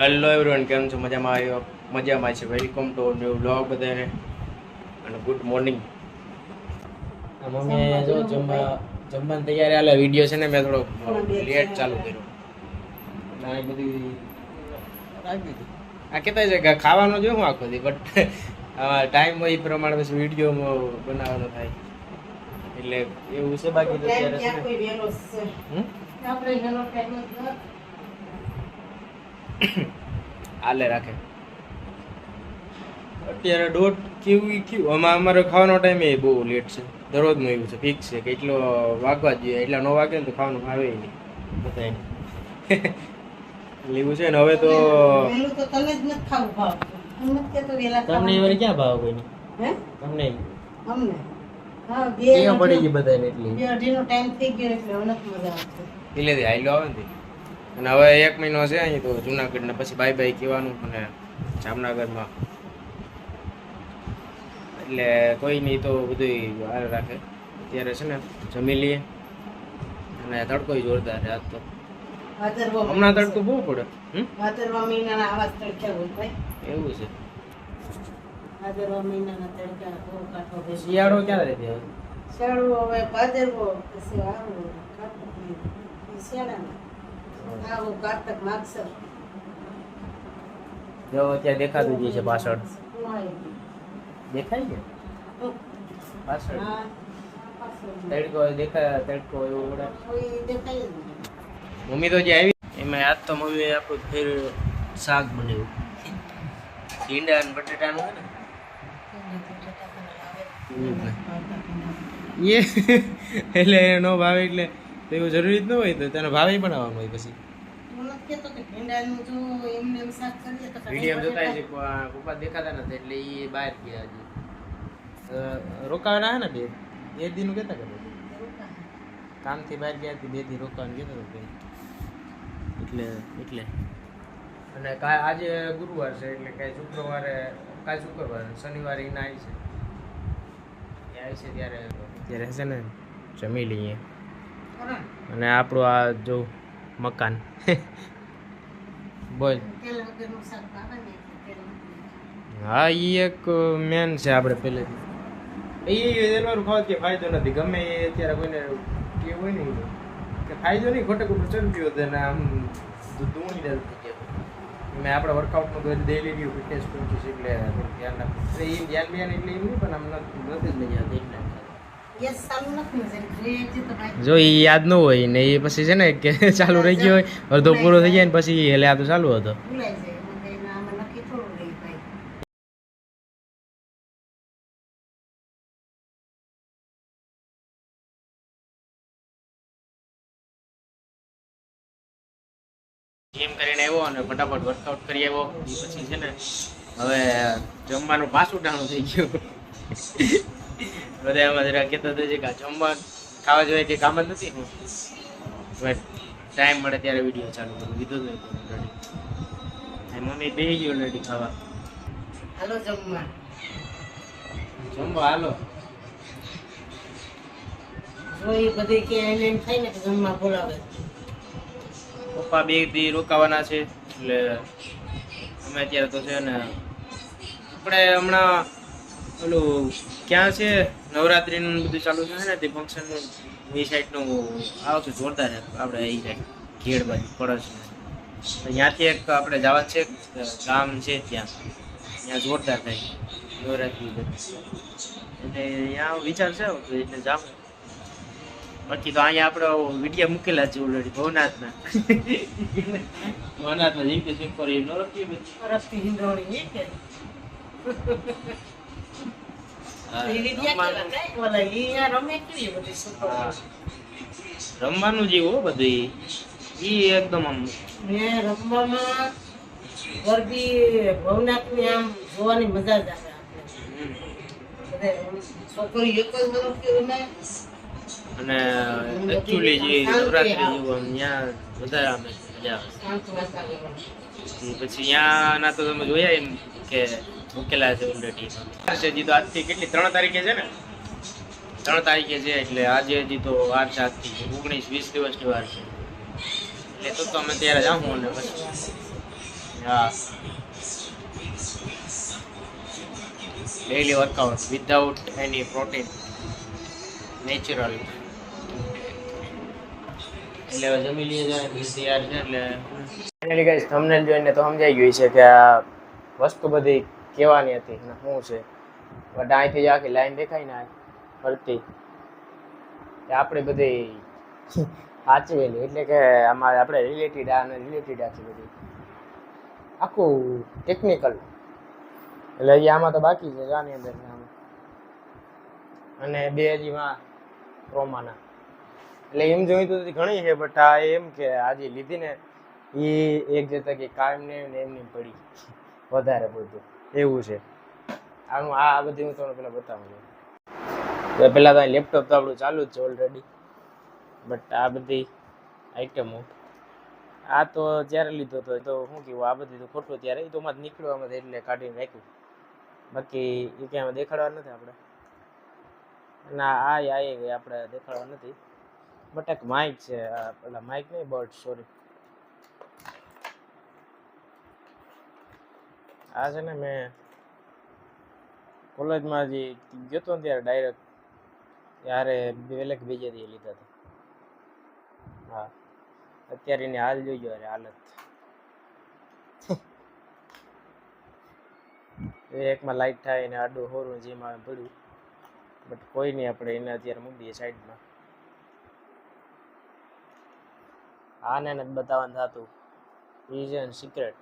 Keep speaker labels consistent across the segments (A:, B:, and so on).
A: Hello everyone કેમ છો? મજામાં આવ્યો મજામાં છે. વેલકમ ટુ ન્યુ બ્લોગ બધાને. અને ગુડ મોર્નિંગ મમ્મી જો જમવા જમવાની તૈયારી આલે વીડિયો છે ને મેં થોડો લેટ ચાલુ કર્યો. આ બધી રાખી દીધું. આ કહેતા છે કે ખાવાનું જો હું આખો દી બટ ટાઈમ હોય એ પ્રમાણે પછી વીડિયો બનાવવાનો થાય. એટલે એવું છે બાકી તો અત્યારે છે હાલે રાખે. અત્યારે દોઢ કેવું કેવું આમાં અમારે ખાવાનો ટાઈમ એ બહુ લેટ છે. દરરોજનું એવું છે ફિક્સ છે. કે એટલો વાગવા જોઈએ? એટલા નો વાગે ને તો ખાવાનું ભાવે નહીં. બધાને લેવું એવું છે ને હવે તો તમને ક્યાં ભાવ કોઈને તમને? કેમ પડી ગઈ બધાને એટલી. પેલેથી હાઈલો આવે ને. અને હવે એક મહિનો છે અહીં તો જુનાગઢ ને પછી બાય બાય કહેવાનું અને જામનગરમાં. એટલે કોઈ નહીં તો બધું હારે રાખે. અત્યારે છે ને જમી લઈએ. અને તડકો જોરદાર આજ તો. હમણાં તડકો બહુ પડે. એવું છે. શિયાળો ક્યારે રહેતી હવે?
B: શિયાળો હવે ભાદરવો પછી આવો કારતક માગસર
A: જો અત્યારે દેખાતું જ છે પાછળ. દેખાય છે? પાછળ. તડકો દેખાય તડકો એવો
B: દેખાય
A: મમ્મી તો જે આવી એમાં આજ તો મમ્મીએ આપણું ફેર શાક બનાવ્યું. ભીંડા અને બટેટાનું છે ને. એ એટલે નો ભાવે એટલે તો એવું જરૂરી જ ન હોય તો તેનો ભાવે બનાવવાનો હોય પછી. એ રોકાવાના હે ને બે? બે દીનું કહેતા કે કામથી બહાર ગયા હતી બે દી રોકાવાનું કહેતા હતા એટલે એટલે. અને કા આજે ગુરુવાર છે એટલે કાંઈ શુક્રવારે કાલ શુક્રવારે શનિવારે એના આવી છે. એ આવી છે ત્યારે. ત્યારે હશે ને જમી લઈએ? અને આપણું આ જો મકાન. બોલ. હા એ એક મેન છે આપણે પહેલેથી એ ખાવાથી ફાયદો નથી. ગમે એ અત્યારે કોઈને કે હોય ને કે ફાયદો નહીં, ખોટે ખોટું ચરબી વધે ને આમ ધૂણી મેં આપણે વર્કઆઉટનું કરી ડેલી વ્યૂ ફિટનેસ કોચિસ એટલે ધ્યાન રાખવું એટલે એ ધ્યાન બિયાન એટલે એમ નહીં, પણ આમ નથી જ નહીં યાદ એટલે જો એ યાદ ન હોય ને એ પછી છે ને કે ચાલુ રહી ગયો હોય અડધો પૂરો થઈ જાય. ને પછી એટલે આ તો ચાલુ હતો. જીમ કરીને આવ્યો અને ફટાફટ વર્કઆઉટ કરી આવ્યો. એ પછી છે ને હવે જમવાનું પાછું ટાણું થઈ ગયું. બધા એમાં જરા કહેતા હતા કે જમવા ખાવા જોઈએ કે કામ જ નથી? ટાઈમ મળે ત્યારે વીડિયો ચાલુ કરું. કીધું હતું ઓલરેડી મમ્મી બે ગઈ ઓલરેડી ખાવા.
B: હાલો જમવા.
A: જમવા હાલો.
B: એ બધી કે એને એમ થાય ને કે જમવા બોલાવે.
A: પપ્પા બે દી રોકાવાના છે એટલે અમે અત્યારે તો છે ને આપણે હમણાં ઓલું ક્યાં છે? નવરાત્રીનું બધું ચાલુ છે ને તે ફંક્શનનું એ સાઈડનું આવશે જોરદાર આપણે એ સાઈડ ઘેડ બાજુ પડસ ત્યાંથી એક આપણે જવા છે, ગામ છે ત્યાં. ત્યાં જોરદાર થાય. નવરાત્રી એટલે ત્યાં વિચાર છે એટલે જાવ બાકી તો અહીંયા આપણે વીડિયો મૂકેલા છે ઓલરેડી ભવનાથના. ભવનાથમાં જેમ કે સિમ્પલ એ નવરાત્રી બધી રમવાનું- જેવું બધું ઈ. એકદમ આમ.
B: ને રમવામાં ગરબી ભવનાથની આમ જોવાની મજા જ આવે છોકરી એક જ
A: અને એકચ્યુઅલી જે નવરાત્રી જેવું આમ ત્યાં વધારે આમ મજા આવે. પછી ત્યાંના તો તમે જોયા એમ કે મૂકેલા છે ઓલરેડી છે હજી તો આજથી કેટલી? ત્રણ તારીખે છે ને? ત્રણ તારીખે છે એટલે આજે હજી તો વાર છે આજથી. ઓગણીસ વીસ દિવસની વાર છે. એટલે તો તો અમે ત્યારે જાઉં અને પછી હા. Daily workout without any protein natural એટલે હવે જમી લઈએ જાય બીજ તૈયાર છે એટલે ફાઇનલી ગાઈસ થંબનેલ જોઈને તો સમજાઈ ગયું છે કે આ વસ્તુ બધી કેવાની હતી શું છે? બટ અહીંથી આખી લાઈન દેખાય ને ફરતી. આપણે બધી સાચવેલી. એટલે કે આમાં આપણે રિલેટેડ આ ને રિલેટેડ આખી બધી. આખું ટેકનિકલ એટલે એ આમાં તો બાકી છે આની અંદર આમાં. અને બે હજીમાં માં એટલે એમ જોયું તો ઘણી છે બટ આ એમ કે આજે લીધી ને એ એક જતા કે કાયમ ને એમની પડી. વધારે બધું. એવું છે. આનું આ બધી હું તમને પેલા બતાવું છું. તો પેલા તો લેપટોપ તો આપણું ચાલુ જ છે ઓલરેડી બટ આ બધી આઈટમો આ તો જ્યારે લીધો હતો તો શું કહેવું આ બધી તો ખોટું ત્યારે તો માં નીકળવામાં એટલે કાઢીને રાખ્યું. બાકી એ ક્યાં દેખાડવા નથી આપણે. ના આ આવી ગઈ આપણે દેખાડવા નથી. બટ એક માઇક છે પેલા માઇક નહીં બર્ડ સોરી આ છે ને મેં કોલેજમાં જે ગયો હતો ને ત્યારે ડાયરેક્ટ ત્યારે વેલેક કે બીજે દી લીધા હતા. હા, અત્યારે એની હાલ જોઈજો અરે હાલત. એકમાં લાઈટ થાય એને આડું હોરું જેમ આવે પડ્યું. બટ કોઈ નહીં, આપણે એને અત્યારે મૂકી દઈએ સાઈડમાં આને નથી બતાવવાનું થતું. રીઝન સિક્રેટ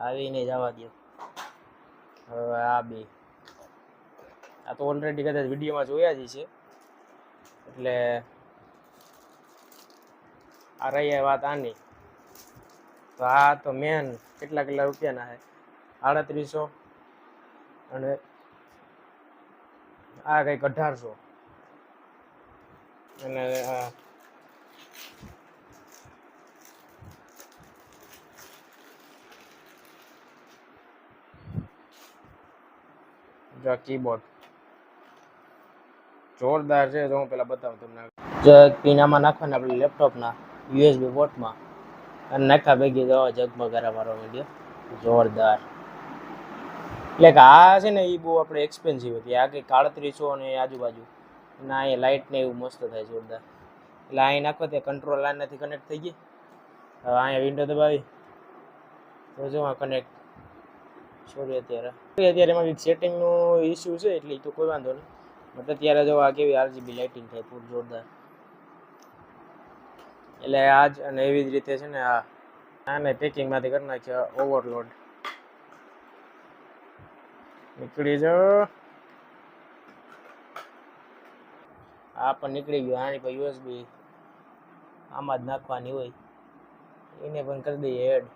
A: આવીને જવા દો. હવે આ બે. આ તો ઓલરેડી કદાચ વિડીયોમાં જોયા જ છે એટલે આ રહી વાત આની. તો આ તો મેન કેટલા કેટલા રૂપિયાના છે? આડત્રીસો અને આ કંઈક અઢારસો. અને જો કીબોર્ડ જોરદાર છે, જો હું પેલા બતાવું તમને જો પીનામાં નાખવાના આપણે લેપટોપના યુએસબી પોર્ટમાં અને નાખા ભેગી તો જગમગારા મારો વીડિયો જોરદાર. એટલે કે આ છે ને એ બહુ આપણે એક્સપેન્સિવ હતી. આ કંઈક આડત્રીસો અને આજુબાજુ. ના એ લાઇટ ને એવું મસ્ત થાય જોરદાર. એટલે અહીં નાખો તે કંટ્રોલ લાઇનથી કનેક્ટ થઈ ગઈ. હવે અહીંયા વિન્ડો દબાવી. તો જો કનેક્ટ સોરી અત્યારે. અત્યારે એમાં સેટિંગનું ઇસ્યુ છે એટલે તો કોઈ વાંધો નહીં. મતલબ અત્યારે જો આ કેવી આરજીબી લાઇટિંગ થાય પૂર જોરદાર. એટલે આજ અને એવી જ રીતે છે ને આને પેકિંગમાંથી કરી નાખ્યા ઓવરલોડ નીકળી જાઓ આ પણ નીકળી ગયો, આની પર યુએસબી આમાં જ નાખવાની હોય. એને પણ કરી દઈએ એડ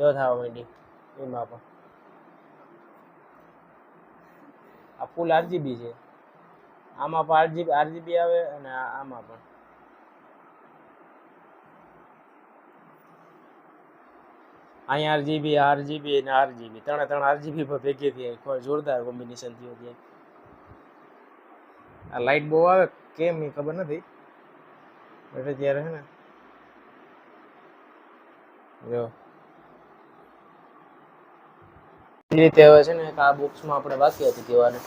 A: જો થવા માંડી. એમાં પણ. આ ફૂલ આરજીબી છે. આમાં પણ આરજીબી આરજીબી આવે અને આમાં પણ. અહીંયા આરજીબી આરજીબી અને આરજીબી ત્રણે ત્રણ આરજીબી પર ભેગી થઈ જોરદાર કોમ્બિનેશન થયું ત્યાં. આ લાઇટ બહુ આવે કેમ એ ખબર નથી. એટલે ત્યારે હે ને. જો. એ રીતે હવે છે ને આ બોક્સમાં આપણે બાકી હતી કહેવાનું.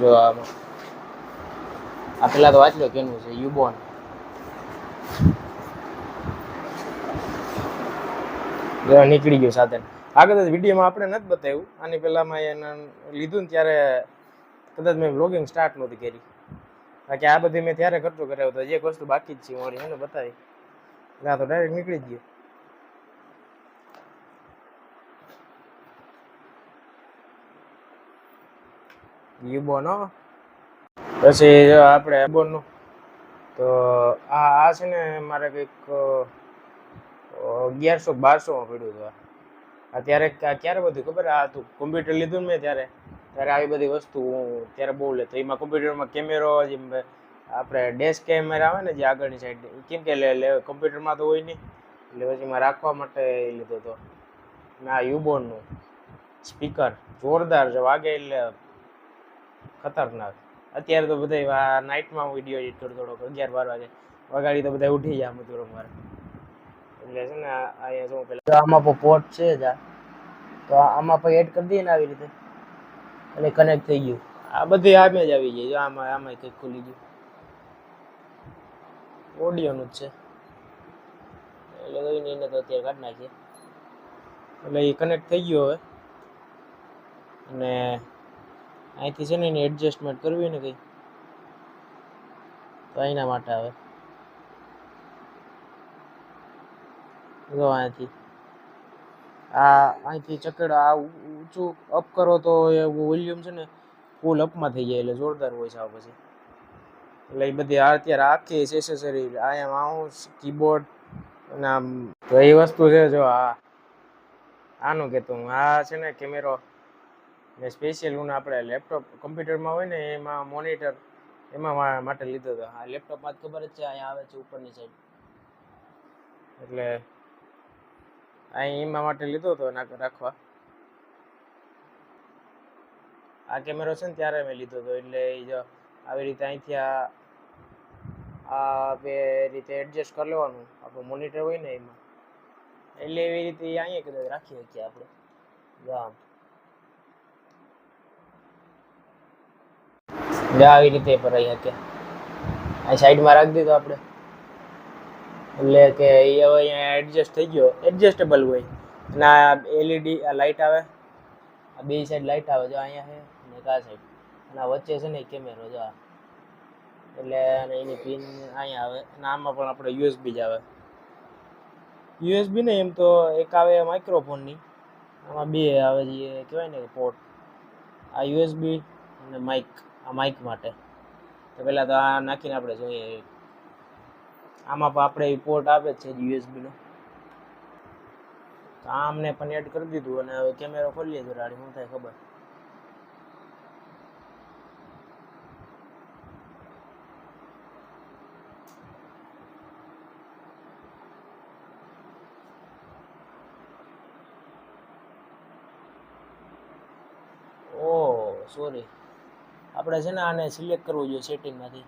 A: જો આ પેલા તો વાંચ્યો કેનું છે, યુબોન. નીકળી ગયું સાધન આ કદાચ વિડીયોમાં આપણે નથી બતાવ્યું. આની પહેલામાં એને લીધું ને ત્યારે કદાચ મેં વ્લોગિંગ સ્ટાર્ટ નહોતી કરી. બાકી આ બધી મેં ત્યારે કરતો કર્યો હતો. એક વસ્તુ બાકી જ છે, મારી એને બતાવી. ના, તો ડાયરેક્ટ નીકળી જ ગયો. યુબોનો પછી આપણે યુબોનનું તો આ આ છે ને મારે કંઈક અગિયારસો બારસોમાં પડ્યું હતું આ. આ ત્યારે ક્યારે બધું ખબર? આ તું કોમ્પ્યુટર લીધું મેં ત્યારે. ત્યારે આવી બધી વસ્તુ હું ત્યારે બહુ લેતો. એમાં કોમ્પ્યુટરમાં કેમેરો જે આપણે ડેસ્ક કેમેરા આવે ને જે આગળની સાઈડ કેમ કે કોમ્પ્યુટરમાં તો હોય નહીં. એટલે પછી એમાં રાખવા માટે લીધો હતો ને આ યુબોનનું. સ્પીકર. જોરદાર છે. વાગે એટલે ખતરનાક. અત્યારે તો બધા નાઇટમાં વીડિયો એડિટ કરતો થોડોક અગિયાર બાર વાગે વગાડી તો બધા ઉઠી જાય મધુર મારે એટલે છે ને અહીંયા શું પેલા આમાં પણ પોર્ટ છે જ આ. તો આમાં પણ એડ કરી દઈએ ને આવી રીતે. એટલે કનેક્ટ થઈ ગયું. આ બધી આમે જ આવી જાય. જો આમાં આમાં કંઈક ખુલી ગયું. ઓડિયોનું જ છે. એટલે કઈ એને તો અત્યારે કાઢી નાખીએ. એટલે એ કનેક્ટ થઈ ગયો હવે. અને અહીંથી છે ને એની એડજસ્ટમેન્ટ કરવી ને કંઈ, તો એના માટે આવે. જો અહીંથી, આ અહીંથી ચકેડો આ ઊંચું અપ કરો તો એ વોલ્યુમ છે ને ફૂલ અપમાં થઈ જાય, એટલે જોરદાર હોય છે પછી. એટલે એ બધી અત્યારે આખી એસેસરી આયા માઉસ કીબોર્ડ અને આમ, તો એ વસ્તુ છે જો આ, આનું કહેતું હું. આ છે ને કેમેરો ને સ્પેશિયલ હું આપણે લેપટોપ કમ્પ્યુટરમાં હોય ને એમાં મોનિટર એમાં માટે લીધો હતો. આ લેપટોપમાં જ ખબર જ છે અહીંયા આવે છે ઉપરની સાઈડ એટલે અહીં એમાં માટે લીધો હતો રાખવા. આ કેમેરો છે ને ત્યારે મેં લીધો હતો એટલે એ જો આવી રીતે અહીંથી આ આ બે રીતે એડજસ્ટ કરી લેવાનું આપણું મોનિટર હોય ને એમાં. એટલે એવી રીતે અહીંયા કદાચ રાખી શકીએ આપણે. આમ. જો, આવી રીતે ભરાઈ શકે આ સાઈડમાં રાખી દીધો આપણે. એટલે કે એ હવે અહીંયા એડજસ્ટ થઈ ગયો. એડજસ્ટેબલ હોય. અને આ એલઈડી આ લાઇટ આવે. આ બે સાઈડ લાઇટ આવે જો અહીંયા છે અને આ સાઈડ અને આ વચ્ચે છે ને કેમેરો જો આ. એટલે અને એની પિન અહીંયા આવે. અને આમાં પણ આપણે યુએસબી જ આવે. યુએસબી ને એમ તો એક આવે માઇક્રોફોનની આમાં બે આવે જે કહેવાય ને પોર્ટ આ યુએસબી અને માઇક આ માઇક માટે. તો પહેલાં તો આ નાખીને આપણે જોઈએ. આમાં પણ આપણે પોર્ટ આવે છે યુએસબીનો તો આમને પણ એડ કરી દીધું અને હવે કેમેરો ખોલીએ તો રાડી શું થાય ખબર? ઓહ સોરી આપણે છે ને આને સિલેક્ટ કરવું જોઈએ સેટિંગમાંથી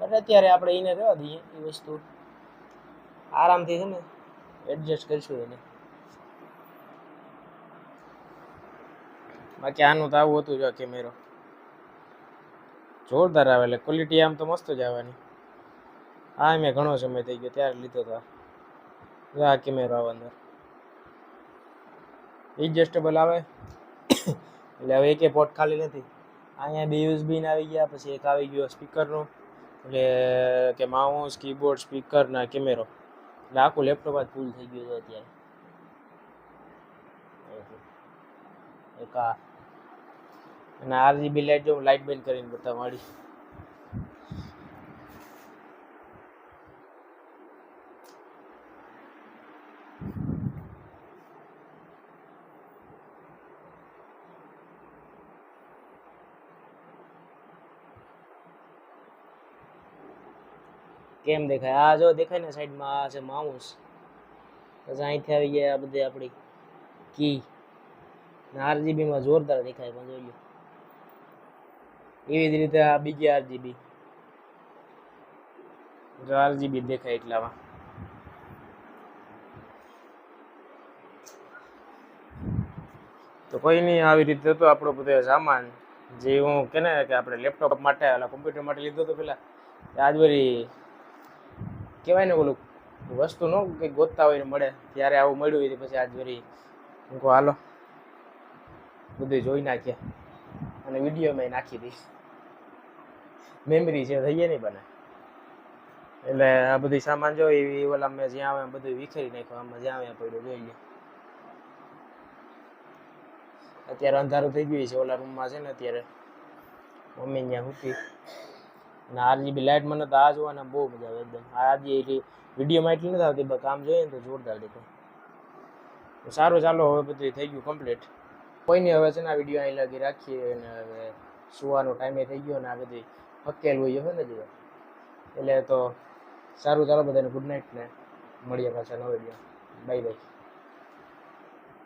A: બટ અત્યારે આપણે એને રહેવા દઈએ એ વસ્તુ. આરામથી છે ને એડજસ્ટ કરીશું એને. બાકી આનું તો આવું હતું જો કેમેરો જોરદાર આવે એટલે ક્વોલિટી આમ તો મસ્ત જ આવવાની. આ મેં ઘણો સમય થઈ ગયો ત્યારે લીધો હતો આ. કેમેરો આવે અંદર. એડજસ્ટેબલ આવે. એટલે હવે એકે પોટ ખાલી નથી. અહીંયા બે યુએસબી ને આવી ગયા, પછી એક આવી ગયો સ્પીકરનો. એટલે કે માઉસ, કીબોર્ડ, સ્પીકર ના કેમેરો. એટલે આખું લેપટોપ જ ફૂલ થઈ ગયું છે અત્યારે. એક આ અને આરજીબી લાઇટ જો લાઇટ બંધ કરીને બતાવવા માંડી કેમ દેખાય? આ જો દેખાય ને સાઈડમાં, આ છે માઉસ. પછી અહીંથી આવી ગયા આ બધી આપણી કી. ને આરજીબીમાં જોરદાર દેખાય પણ જોઈ લો એવી જ રીતે આ બીજી આરજીબી આરજીબી દેખાય એટલામાં. તો કોઈ નહીં, આવી રીતે હતો આપણો બધો સામાન જે હું કે ને કે આપણે લેપટોપ માટે કોમ્પ્યુટર માટે લીધો હતો પેલા. આજ વળી કહેવાય ને ઓલું વસ્તુ નો કંઈક ગોતતા હોય ને મળે, ત્યારે આવું મળ્યું હોય પછી આજ વરી હું કહું, હાલો બધું જોઈ નાખીએ અને વિડીયોમાં નાખી દઈશ. મેમરી છે થઈએ નહીં બને. એટલે આ બધી સામાન જો એવી ઓલા મેં જ્યાં આવે બધું વિખેરી નાખ્યું, આમાં જ્યાં આવે પડ્યું, જોઈ લે અત્યારે અંધારું થઈ ગયું છે, ઓલા રૂમમાં છે ને અત્યારે. મમ્મી ત્યાં મૂકી અને આરજીબી મને તો આ જોવાના બહુ મજા આવે એકદમ. આ એટલી વિડીયોમાં એટલી નથી આવતી કામ જોઈએ ને તો જોરદાર દેખાય. સારું ચાલો, હવે બધું થઈ ગયું કમ્પ્લીટ કોઈ નહીં હવે છે ને આ વીડિયો અહીં લગી રાખીએ અને હવે સુવાનો ટાઈમે થઈ ગયો ને આ બધી હકેલ હોય હવે ને જીવન એટલે તો સારું, ચાલો બધાને ગુડ નાઇટ ને મળીએ પાછા નવો વીડિયો બાય બાય